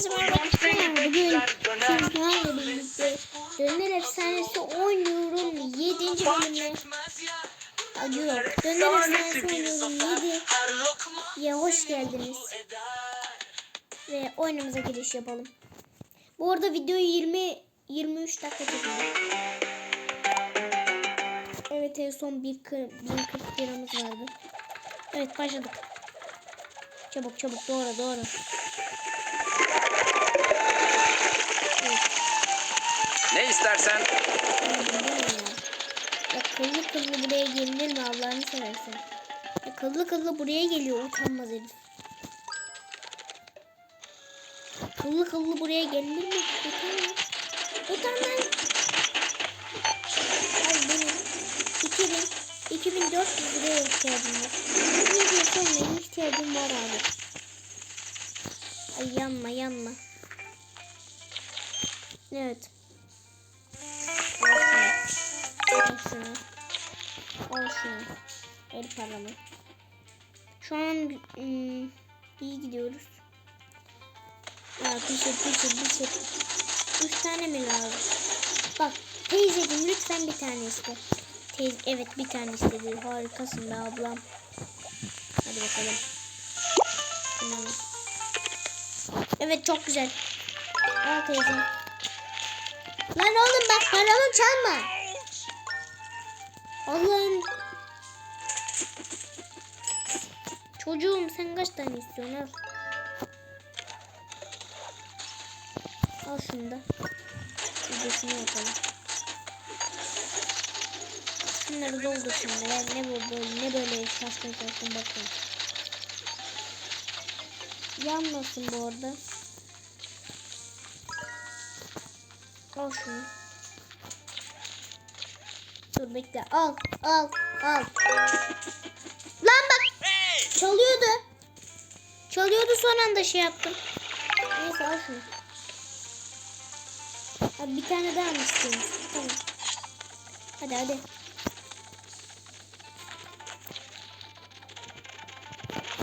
Herkese merhaba arkadaşlar. Bugün sizlerle birlikte Döner Efsanesi oynuyorum 7. bölümüne. Hadi yok. Döner Efsanesi oynuyorum 7. Ya hoş geldiniz. Ve oyunumuza giriş yapalım. Bu arada videoyu 20 23 dakika çekiyorum. Evet en son 1040 liramız vardı. Evet başladık. Çabuk çabuk doğru doğru. Ne istersen Ya kıllı buraya gelinir mi Allah'ını seversen. Ya kıllı buraya geliyor utanmaz herif. Kıllı kıllı buraya gelinir mi? Utanmaz. Utanmaz. Ay benim 2000 2400 liraya ihtiyacım var. Ne diyorsun benim ihtiyacım var abi. Ay yanma yanma. Evet. El paramı. Şu an ım, iyi gidiyoruz. Ya pişir pişir pişir. Üç tane mi lazım? Bak teyzeciğim lütfen bir tane iste. Teyze, evet bir tane istedi. Harikasın be ablam. Hadi bakalım. Tamam. Evet çok güzel. Al teyze. Lan oğlum bak paramı çalma. Allah'ım. Çocuğum sen kaç tane istiyorsun al. Al şunu da. Videosunu yapalım. Şunları doldur şimdi. Ya ne bu böyle ne böyle şaşkın şaşkın bakın. Yanmasın bu arada. Al şunu. Dur bekle. Al, al, al. Çalıyordu. Çalıyordu son anda şey yaptım. Neyse al şunu. Abi bir tane daha mı istiyorsun? Tamam. Hadi hadi.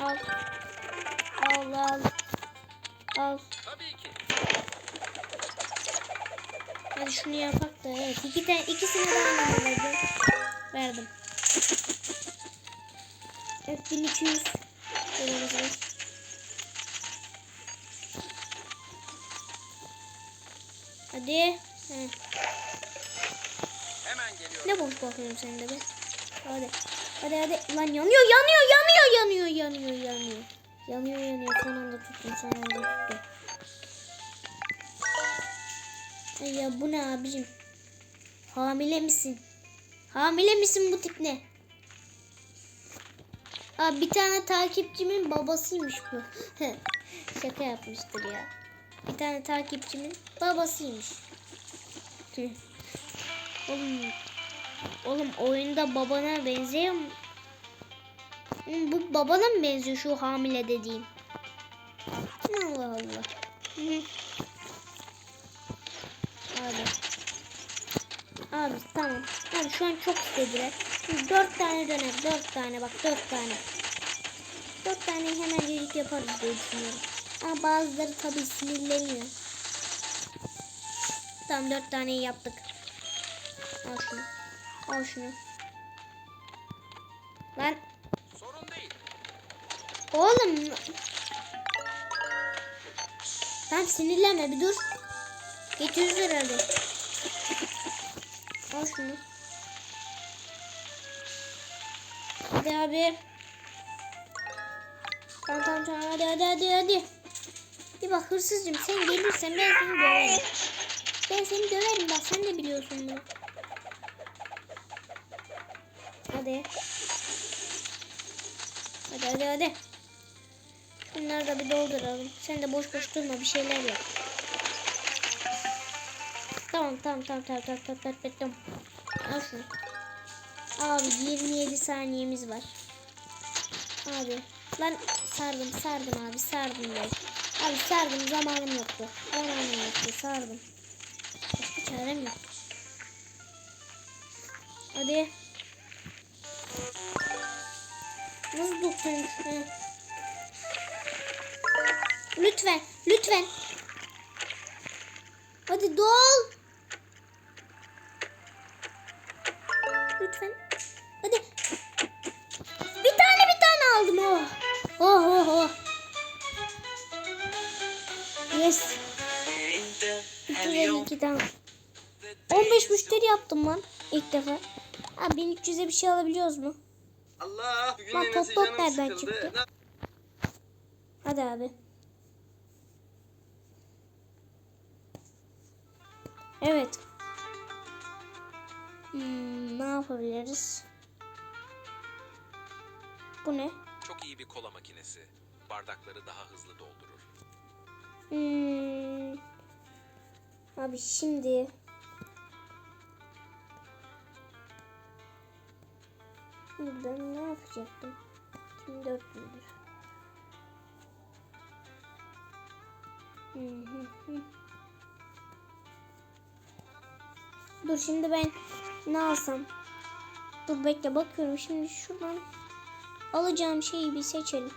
Al. Al al. Al. tabii ki. Hadi şunu yapak da evet. İki tane, ikisini anda verdim. Verdim. Evet 1200 liramız var. Hadi. Heh. Hemen geliyorum. Ne boş bakıyorum sen de be. Hadi. Hadi hadi. Lan yanıyor yanıyor yanıyor yanıyor yanıyor yanıyor. Yanıyor yanıyor. Son anda tuttum son anda tuttum. Ay ya bu ne abicim? Hamile misin? Hamile misin bu tip ne? Abi bir tane takipçimin babasıymış bu. Şaka yapmıştır ya. Bir tane takipçimin babasıymış. Oğlum, oğlum oyunda babana benziyor mu? Oğlum Bu babana mı benziyor şu hamile dediğin? Allah Allah. Hı. Abi. Tamam. Abi şu an çok istediler. Şimdi dört tane döner. Dört tane bak dört tane. Dört tane hemen yaparız diye düşünüyorum. Ama bazıları tabii sinirleniyor. Tamam dört taneyi yaptık. Al şunu. Al şunu. Lan Sorun değil. oğlum. Tamam sinirlenme bir dur. Getiriyoruz herhalde. Al şunu. Hadi abi. Tamam tamam tamam hadi hadi hadi hadi. Bir bak hırsızcım sen gelirsen ben seni döverim. Ben seni döverim bak sen de biliyorsun bunu. Hadi. Hadi hadi hadi. Şunları da bir dolduralım. Sen de boş boş durma bir şeyler yap. Tamam tamam tamam tamam tamam tamam tamam tamam. Al şunu. Abi 27 saniyemiz var. Abi lan sardım sardım abi sardım ben. Abi sardım zamanım yoktu. Zamanım yoktu sardım. Başka çarem yok. Hadi. Nasıl doktormuş? Lütfen, lütfen. Hadi dol. Lütfen. Hadi. Bir tane bir tane aldım. Oh. Oh oh oh. Yes. 352 tane. 15 müşteri yaptım lan ilk defa. Abi 1300'e bir şey alabiliyoruz mu? Allah Lan top top nereden sıkıldı. çıktı? Hadi abi. Evet. Hmm, ne yapabiliriz? Bu ne? Çok iyi bir kola makinesi. Bardakları daha hızlı doldurur. Hmm. Abi şimdi Buradan ne yapacaktım? Şimdi 4 müdür? Hı hı hı. Dur şimdi ben ne alsam? Dur bekle bakıyorum şimdi şuradan alacağım şeyi bir seçelim.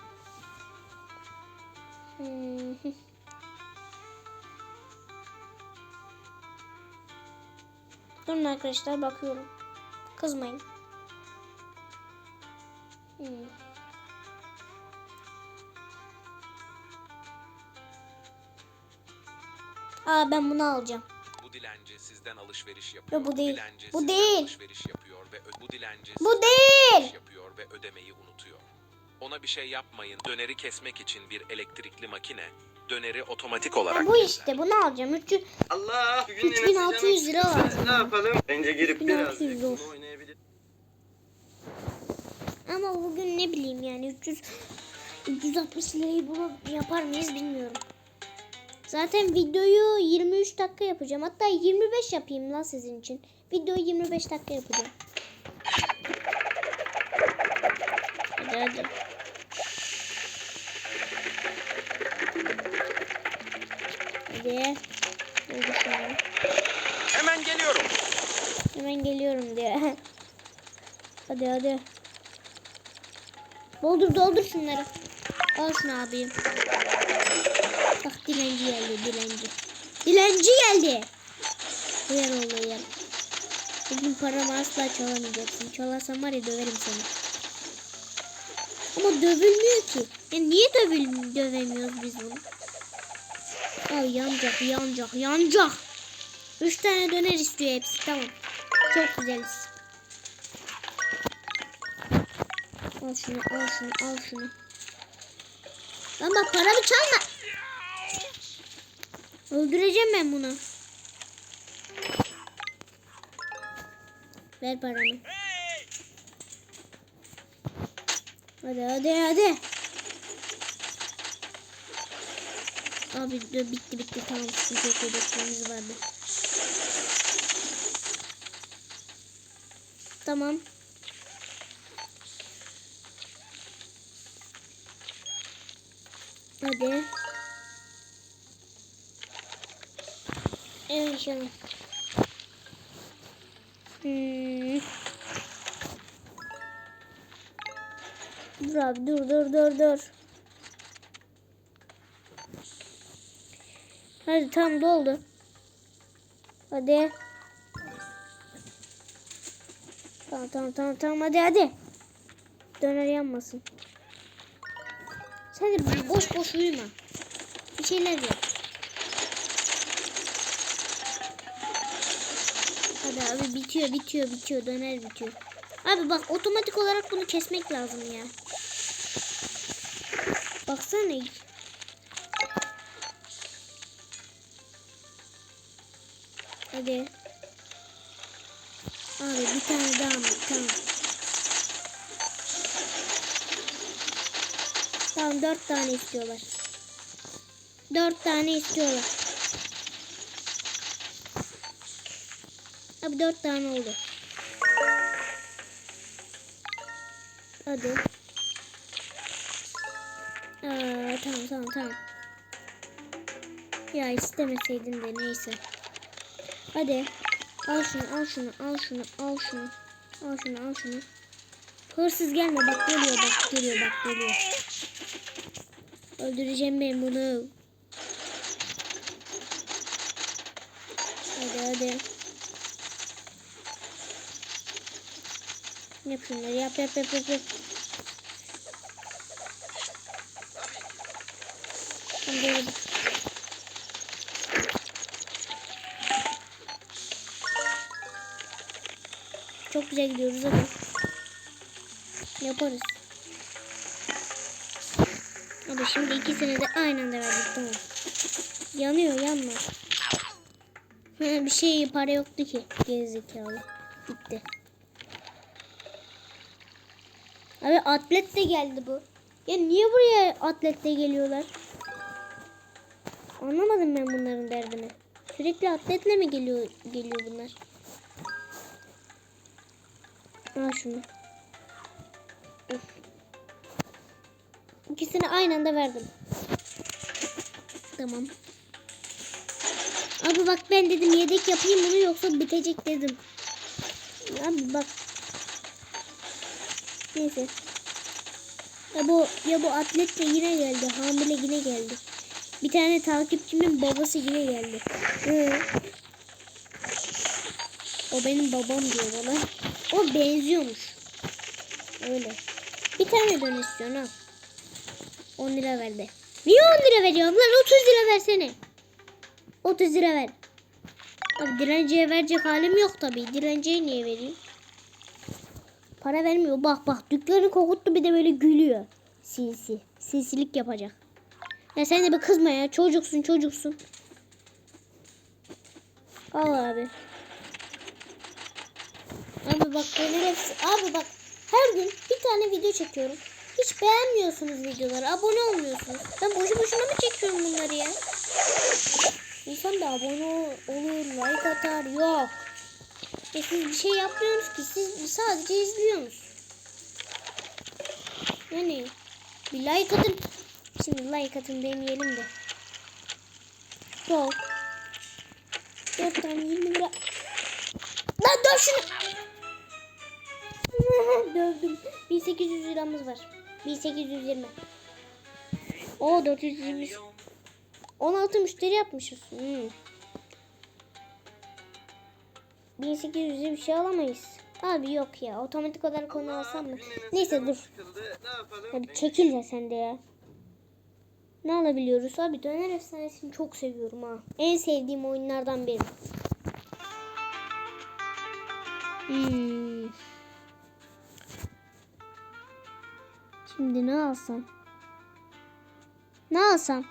Hı. Durun arkadaşlar bakıyorum. Kızmayın. Hmm. Aa ben bunu alacağım. Bu dilenci sizden alışveriş yapıyor. Yo, bu değil. dilenci Bu değil. alışveriş yapıyor ve bu dilenci Bu değil. alışveriş yapıyor ve ödemeyi unutuyor. Ona bir şey yapmayın. Döneri kesmek için bir elektrikli makine döneri otomatik olarak bu keser. işte bunu alacağım. 300 Allah bugün yine 3600 canım lira lazım. Ne yapalım? Bence girip 3600 birazcık zor. bunu oynayabilir. ama bugün ne bileyim yani 300 360 lirayı bunu yapar mıyız bilmiyorum. Zaten videoyu 23 dakika yapacağım. Hatta 25 yapayım lan sizin için. Videoyu 25 dakika yapacağım. Hadi hadi. Hadi. Hemen geliyorum. Hemen geliyorum diye. hadi hadi. Doldur doldur şunları. Al şunu abim. Bak dilenci geldi dilenci. Dilenci geldi. Uyar oldu uyar. Bugün paramı asla çalamayacaksın. Çalarsan var ya döverim seni. Ama dövülmüyor ki. Ya niye dövül dövemiyoruz biz bunu? Al yanacak yanacak yanacak. Üç tane döner istiyor hepsi tamam. Çok güzeliz. Al şunu al şunu al şunu. Lan bak paramı çalma. Öldüreceğim ben bunu. Ver paramı. Hadi hadi hadi. Abi dur, bitti bitti tamam. Sıkıntı yok vardı. Tamam. Hadi. Canım. Hmm. Dur abi dur dur dur dur. Hadi tam doldu. Hadi. Tamam tamam tamam tamam hadi hadi. Döner yanmasın. Sen de boş boş uyuma. Bir şeyler yap. Abi bitiyor bitiyor bitiyor döner bitiyor. Abi bak otomatik olarak bunu kesmek lazım ya. Baksana. Hadi. Abi bir tane daha mı? Tamam. Tamam dört tane istiyorlar. Dört tane istiyorlar. Abi dört tane oldu. Hadi. Aa, tamam tamam tamam. Ya istemeseydin de neyse. Hadi. Al şunu, al şunu, al şunu, al şunu. Al şunu, al şunu. Hırsız gelme bak geliyor bak geliyor bak geliyor. Öldüreceğim ben bunu. Hadi. Yap şunları yap yap yap yap. yap. Çok güzel gidiyoruz hadi. Yaparız. Hadi şimdi ikisini de aynı anda verdik tamam. Yanıyor yanma. Bir şey para yoktu ki. Gerizekalı. Bitti. Abi atlet de geldi bu. Ya niye buraya atletle geliyorlar? Anlamadım ben bunların derdini. Sürekli atletle mi geliyor geliyor bunlar? Al şunu. İkisini aynı anda verdim. Tamam. Abi bak ben dedim yedek yapayım bunu yoksa bitecek dedim. Abi bak. Neyse. Ya bu ya bu atlet de yine geldi. Hamile yine geldi. Bir tane takipçimin babası yine geldi. Hı. O benim babam diyor bana. O benziyormuş. Öyle. Bir tane dön istiyorsun al. 10 lira verdi. Niye 10 lira veriyorum lan? 30 lira versene. 30 lira ver. Abi dilenciye verecek halim yok tabii. Dilenciye niye vereyim? Para vermiyor. Bak bak dükkanı kokuttu bir de böyle gülüyor. Sinsi. Sinsilik yapacak. Ya sen de bir kızma ya. Çocuksun çocuksun. Al abi. Abi bak böyle hepsi. Abi bak her gün bir tane video çekiyorum. Hiç beğenmiyorsunuz videoları. Abone olmuyorsunuz. Ben boşu boşuna mı çekiyorum bunları ya? İnsan da abone ol- olur, like atar. Yok. E siz bir şey yapmıyorsunuz ki. Siz sadece izliyorsunuz. Yani bir like atın. Şimdi like atın demeyelim de. Yok. 4 tane 20 lira. Lan döv şunu. Dövdüm. 1800 liramız var. 1820. O 420. 16 müşteri yapmışız. Hmm. 1800'e bir şey alamayız. Abi yok ya. Otomatik olarak onu alsam mı? Neyse dur. Hadi çekil sen de ya. Ne alabiliyoruz? Abi döner efsanesini çok seviyorum ha. En sevdiğim oyunlardan biri. Hmm. Şimdi ne alsam? Ne alsam?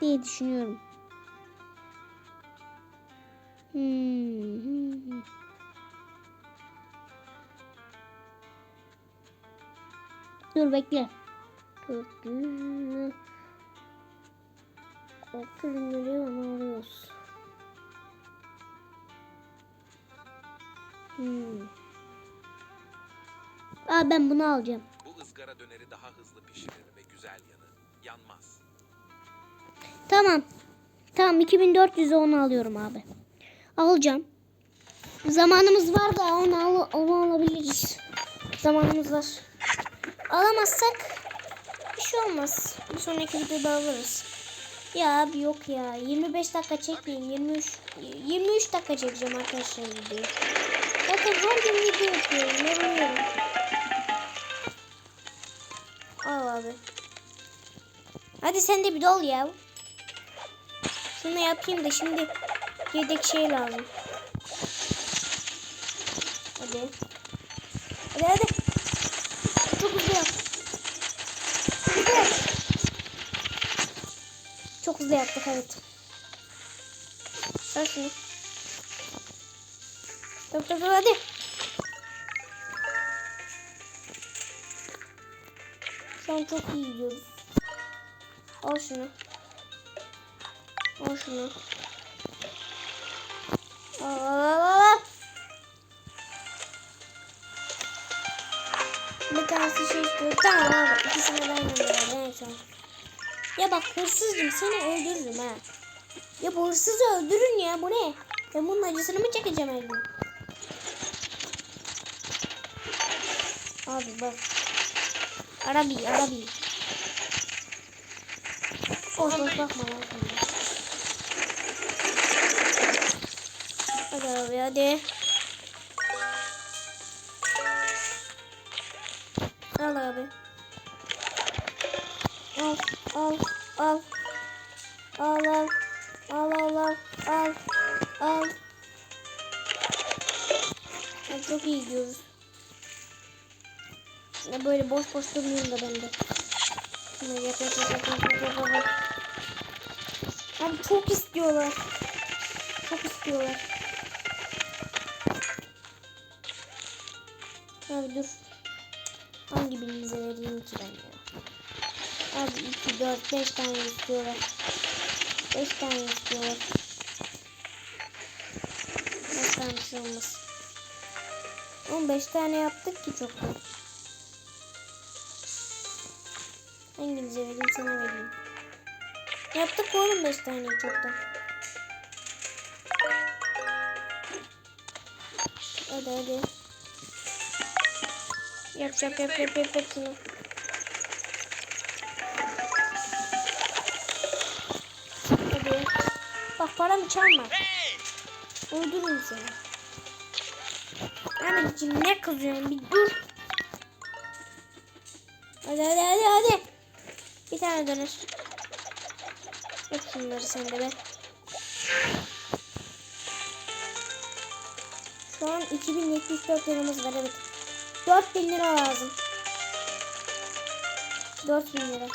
diye düşünüyorum. Hmm. Dur bekle. Dur. Korku ürünleri onu alıyoruz. Hmm. Aa ben bunu alacağım. Bu ızgara döneri daha hızlı pişirir ve güzel yanı. Yanmaz. Tamam. Tamam 2400'e onu alıyorum abi. Alacağım. Zamanımız var da onu, al onu alabiliriz. Zamanımız var. Alamazsak bir şey olmaz. Bir sonraki videoda alırız. Ya abi yok ya. 25 dakika çekmeyeyim. 23 23 dakika çekeceğim arkadaşlar videoyu. Zaten her gün video yapıyorum. Yoruluyorum. Al abi. Hadi sen de bir dol ya. Şunu yapayım da şimdi yedek şey lazım. Hadi. Hadi hadi. Çok hızlı yap. Hızlı. Çok hızlı yaptık evet. Ver şunu. Dur hadi. Şu an çok iyi gidiyoruz. Al şunu. Al şunu. Al. Bir tanesi şey istiyor. Tamam abi. İkisini ben yanıyorum. En. Ya bak hırsızcım seni öldürürüm ha. Ya bu hırsızı öldürün ya. Bu ne? Ben bunun acısını mı çekeceğim her gün? Abi bak. Arabi, Arabi. Boş bakma lan Hadi abi hadi. Al abi. Al al al. Al al. Al al al. Al. Al. Ya, çok iyi gidiyoruz. Ya böyle boş boş durmayayım da ben de. Yap yap yap yap yap yap yap. Abi çok istiyorlar. Çok istiyorlar. Abi dur. Hangi birinize vereyim ki ben ya? Abi 2, 4, 5 tane istiyorlar. 5 tane istiyorlar. 5 tane şey olmaz. 15 tane yaptık ki çoktan. Hanginize vereyim sana vereyim. Yaptık oğlum 5 tane çoktan. Hadi hadi. Yap yap yap yap yap yap. Hadi. Bak paramı çalma. Öldürürüm seni. Anneciğim ne kızıyorsun bir dur. Hadi hadi hadi hadi. Bir tane döner. Yap şunları sen de be. Şu an 2074 liramız var evet. 4000 lira lazım. 4000 lira.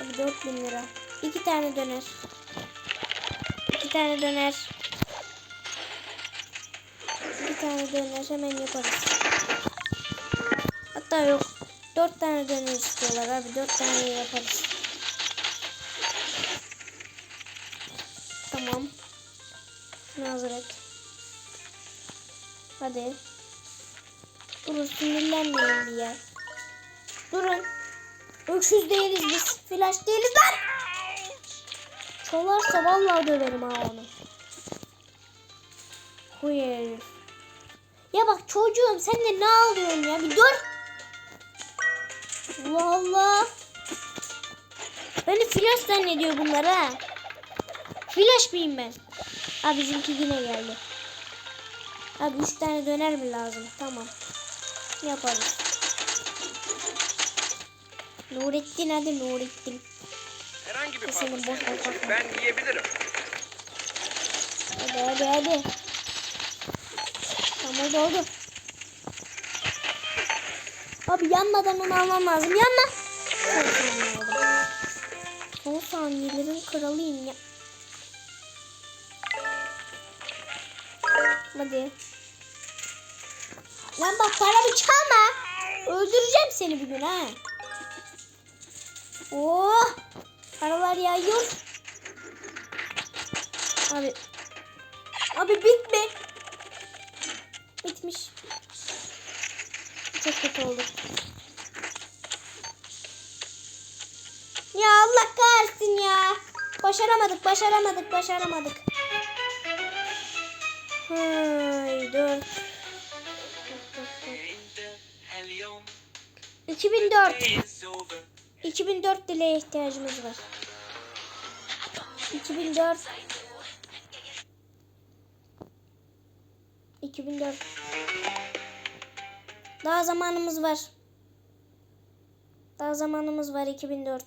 Abi 4000 lira. İki tane döner. İki tane döner. Bir tane döner hemen yaparız. Hatta yok. Dört tane döner istiyorlar abi. Dört tane yaparız. Tamam. Şunu hazır. Hadi. Durun sinirlenmeyin diye. Durun. Öküz değiliz biz. Flash değiliz lan. Çalarsa vallahi döverim ha onu. Huy. Ya bak çocuğum sen de ne alıyorsun ya bir dur. Allah Allah. Beni flash zannediyor bunlar ha. Flash mıyım ben? Ha bizimki yine geldi. Abi üç tane döner mi lazım? Tamam. Yaparız. Nurettin hadi Nurettin. Herhangi bir fazla boş kafan. ben yiyebilirim. Hadi hadi hadi. Tamam oldu oldu. Abi yanmadan onu almam lazım. Yanma. Son saniyelerin kralıyım ya. Hadi. Lan bak paramı çalma. Öldüreceğim seni bir gün ha. Oh. Paralar yağıyor. Abi. Abi bitme. Bitmiş. Çok kötü oldu. Ya Allah kahretsin ya. Başaramadık, başaramadık, başaramadık. Hay 2004. 2004 dileğe ihtiyacımız var. 2004. 2004. Daha zamanımız var. Daha zamanımız var 2004.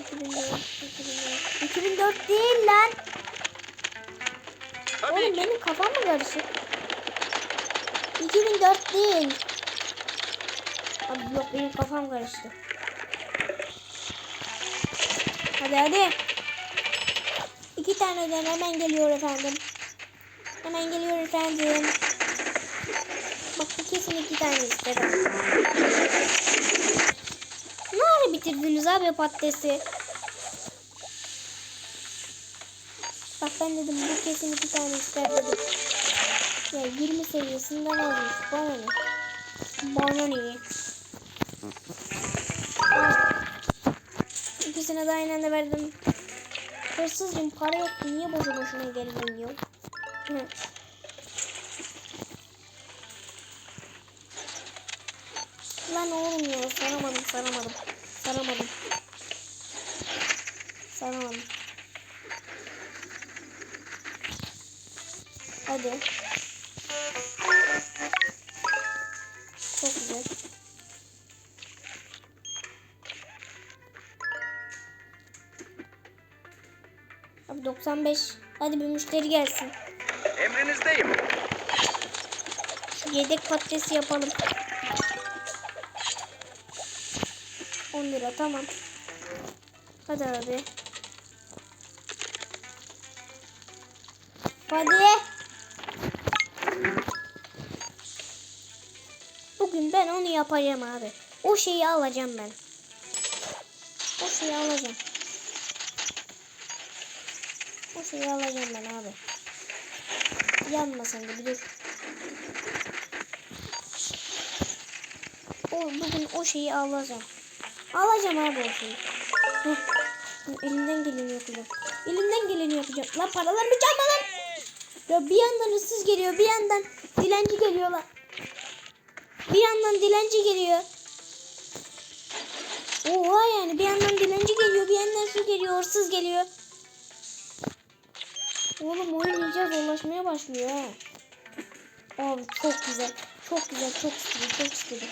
...2004, 2004 değil lan. Oğlum benim kafam mı karışık? 2004 değil. Abi yok benim kafam karıştı. Hadi hadi. İki tane de hemen geliyor efendim. Hemen geliyor efendim. Bak bu kesin iki tane istedim. Ne ara bitirdiniz abi patatesi? Ben dedim bu kesin iki tane ister dedim. Ya 20 seviyesinden almış. Bana ne? Bana ne? İkisine de aynı anda verdim. Hırsızcım para yoktu. Niye boşu boşuna dönüyor? Hı. Lan oğlum ya saramadım saramadım. Saramadım. Saramadım. Hadi. Çok güzel. Abi 95. Hadi bir müşteri gelsin. Emrinizdeyim. Şu yedek patatesi yapalım. 10 lira tamam. Hadi abi. Hadi. Ben onu yapacağım abi. O şeyi alacağım ben. O şeyi alacağım. O şeyi alacağım ben abi. Yanma sen de bir dur. O, bugün o şeyi alacağım. Alacağım abi o şeyi. Elimden geleni yapacağım. Elimden geleni yapacağım. Lan paralarımı çalma lan. Ya bir yandan hırsız geliyor. Bir yandan dilenci geliyor lan. Bir yandan dilenci geliyor. Oha yani bir yandan dilenci geliyor. Bir yandan su geliyor. Hırsız geliyor. Oğlum oyun iyice başlıyor ha. Abi çok güzel. Çok güzel. Çok istedim. Çok istedim.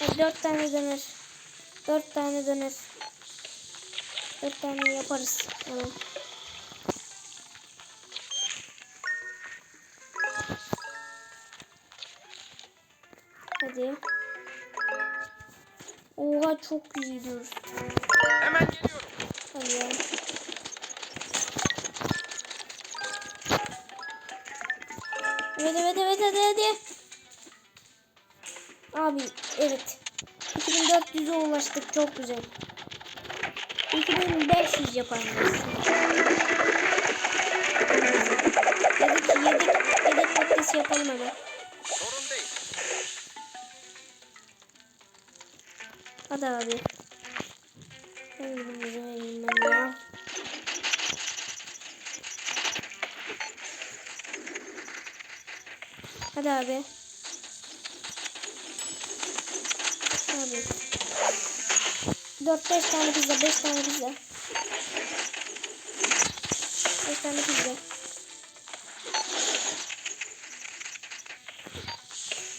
Evet, dört tane döner. Dört tane döner. Dört tane yaparız. Tamam. Oha çok gidiyoruz. Hemen geliyorum. Hadi ya. Evet evet evet hadi hadi. Abi evet. 2400'e ulaştık çok güzel. 2500 yaparız. Yedik yedik patates yapalım hemen. Hadi abi. Ben gideyim ben ya. Hadi abi. Abi. 4-5 tane pizza, 5 tane pizza. 5 tane pizza.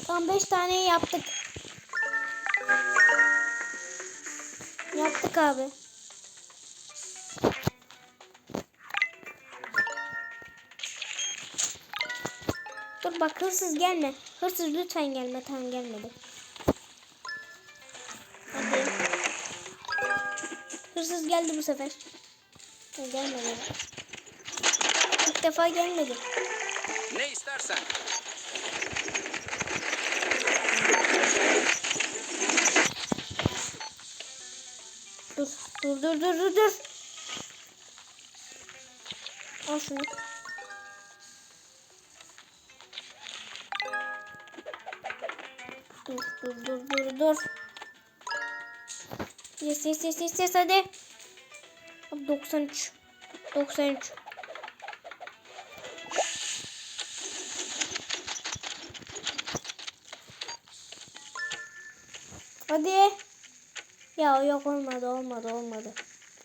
Tam 5 tane yaptık. Yaptık abi. Dur bak hırsız gelme. Hırsız lütfen gelme. Tamam gelmedi. Hadi. Hırsız geldi bu sefer. Gelmedi. İlk defa gelmedi. Ne istersen. Dur. Dur dur dur dur. Al şunu. Dur dur dur dur dur. Yes yes yes yes yes hadi. Abi 93. 93. Hadi. Ya yok olmadı olmadı olmadı.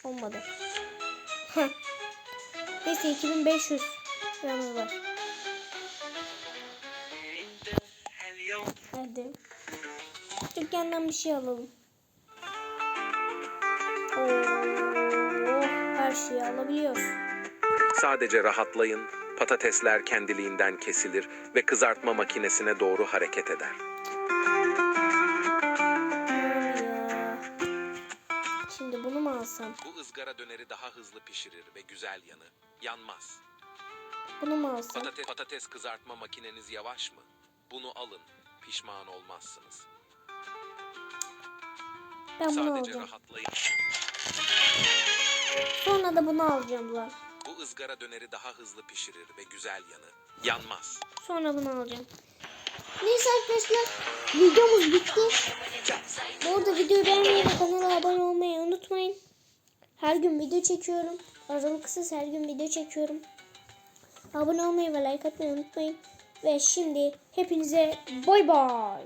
Olmadı. Heh. Neyse 2500 liramız var. Hadi. Dükkandan bir şey alalım. Oo, her şeyi alabiliyoruz. Sadece rahatlayın, patatesler kendiliğinden kesilir ve kızartma makinesine doğru hareket eder. Izgara döneri daha hızlı pişirir ve güzel yanı yanmaz. Bunu mu alsam? Patates, patates kızartma makineniz yavaş mı? Bunu alın, pişman olmazsınız. Ben bunu Sadece alacağım. rahatlayın. Sonra da bunu alacağım lan. Bu ızgara döneri daha hızlı pişirir ve güzel yanı yanmaz. Sonra bunu alacağım. Neyse arkadaşlar videomuz bitti. Bu arada videoyu beğenmeyi ve kanala abone olmayı unutmayın. Her gün video çekiyorum. Aralıksız her gün video çekiyorum. Abone olmayı ve like atmayı unutmayın. Ve şimdi hepinize bay bay.